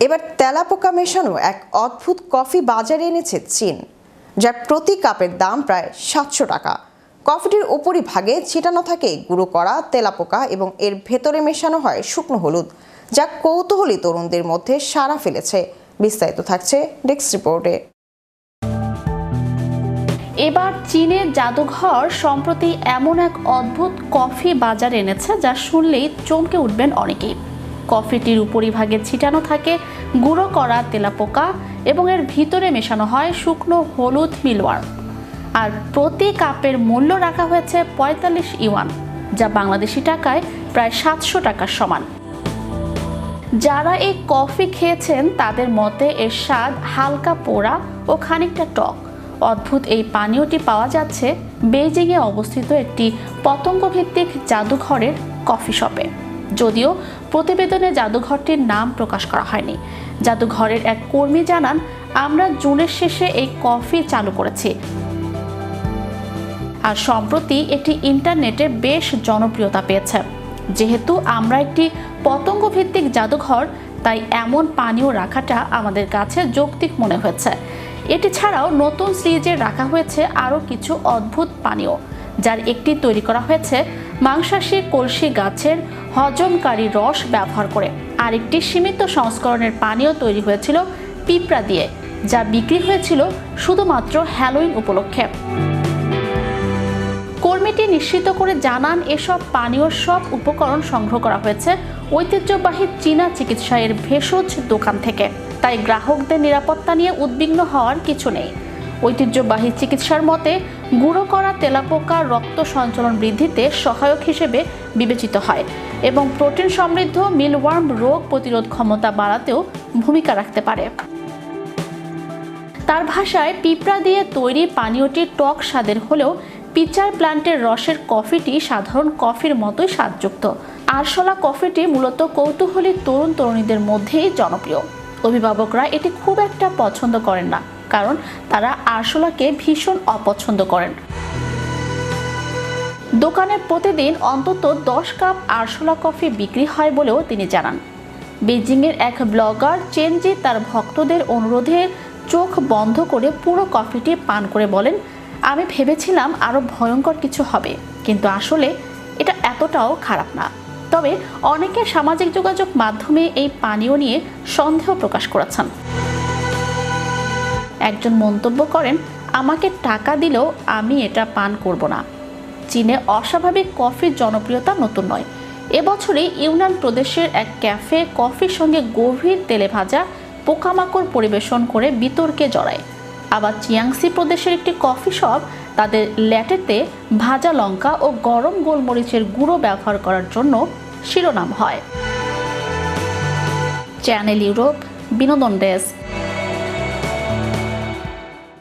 এবার তেলাপোকা মেশানো এক অদ্ভুত কফি বাজারে এনেছে চীন, যার প্রতি কাপের দাম প্রায় সাতশো টাকা। কফিটির উপরিভাগে ছিটানো থাকে গুঁড়ো করা তেলাপোকা এবং এর ভেতরে মেশানো হয় শুকনো হলুদ, যা কৌতূহলী তরুণদের মধ্যে সাড়া ফেলেছে। বিস্তারিত থাকছে ডেস্ক রিপোর্টে। এবার চীনের জাদুঘর সম্প্রতি এমন এক অদ্ভুত কফি বাজার এনেছে, যা শুনলেই চমকে উঠবেন অনেকেই। কফিটির উপরিভাগে ছিটানো থাকে, গুঁড়ো করা তেলাপোকা এবং এর ভিতরে মেশানো হয় শুকনো হলুদ মিলওয়ার্ম আর প্রতি কাপের মূল্য রাখা হয়েছে পঁয়তাল্লিশ ইওয়ান যা বাংলাদেশি টাকায় প্রায় সাতশো টাকার সমান। যারা এই কফি খেয়েছেন, তাদের মতে এর স্বাদ হালকা পোড়া ও খানিকটা টক। অদ্ভুত এই পানীয়টি পাওয়া যাচ্ছে বেইজিংয়ে অবস্থিত একটি পতঙ্গভিত্তিক জাদুঘরের কফি শপে। যদিও প্রতিবেদনে জাদুঘরটির নাম প্রকাশ করা হয়নি। জাদুঘরের এক কর্মী জানান, আমরা জুনের শেষে এই কফি চালু করেছি। আর সম্প্রতি এটি ইন্টারনেটে বেশ জনপ্রিয়তা পেয়েছে। যেহেতু আমরা একটি পতঙ্গ ভিত্তিক জাদুঘর, তাই এমন পানীয় রাখাটা আমাদের কাছে যৌক্তিক মনে হয়েছে। এটি ছাড়াও নতুন সিরিজে রাখা হয়েছে আরও কিছু অদ্ভুত পানীয়। যার একটি তৈরি করা হয়েছে মাংসাশী কলসি গাছের হজমকারী রস ব্যবহার করে। আরেকটি সীমিত সংস্করণের পানীয় তৈরি হয়েছিল পিঁপড়া দিয়ে, যা বিক্রি হয়েছিল শুধুমাত্র হ্যালোইন উপলক্ষে। কর্মীটি নিশ্চিত করে জানান, এসব পানীয় সব উপকরণ সংগ্রহ করা হয়েছে ঐতিহ্যবাহী চীনা চিকিৎসায়ের ভেষজ দোকান থেকে। তাই গ্রাহকদের নিরাপত্তা নিয়ে উদ্বিগ্ন হওয়ার কিছু নেই। ঐতিহ্যবাহী চিকিৎসার মতে গুঁড়ো করা তেলাপোকা রক্ত সঞ্চালন বৃদ্ধিতে সহায়ক হিসেবে বিবেচিত হয় এবং প্রোটিন সমৃদ্ধ মিলওয়ার্ম রোগ প্রতিরোধ ক্ষমতা বাড়াতেও ভূমিকা রাখতে পারে। তার ভাষায় পিঁপড়া দিয়ে তৈরি পানীয়টি টক স্বাদের হলেও পিচার প্লান্টের রসের কফিটি সাধারণ কফির মতোই স্বাদযুক্ত। আরশোলা কফিটি মূলত কৌতূহলী তরুণ তরুণীদের মধ্যেই জনপ্রিয়। অভিভাবকরা এটি খুব একটা পছন্দ করেন না। কারণ তারা আরশোলাকে ভীষণ অপছন্দ করেন। দোকানে প্রতিদিন অন্তত দশ কাপ আরশোলা কফি বিক্রি হয় বলেও তিনি জানান। বেজিংয়ের এক ব্লগার চেনজি তার ভক্তদের অনুরোধে চোখ বন্ধ করে পুরো কফিটি পান করে বলেন, আমি ভেবেছিলাম আরও ভয়ঙ্কর কিছু হবে, কিন্তু আসলে এটা এতটাও খারাপ না। তবে অনেকে সামাজিক যোগাযোগ মাধ্যমে এই পানীয় নিয়ে সন্দেহ প্রকাশ করেছেন। একজন মন্তব্য করেন, আমাকে টাকা দিলেও আমি এটা পান করব না। চীনে অস্বাভাবিক কফির জনপ্রিয়তা নতুন নয়। এবছরই ইউনান প্রদেশের এক ক্যাফে কফির সঙ্গে গভীর তেলে ভাজা পোকামাকড় পরিবেশন করে বিতর্কে জড়ায়। আবার চিয়াংসি প্রদেশের একটি কফি শপ তাদের ল্যাটেতে ভাজা লঙ্কা ও গরম গোলমরিচের গুঁড়ো ব্যবহার করার জন্য শিরোনাম হয়। চ্যানেল ইউরোপ, বিনোদন ডেস্ক।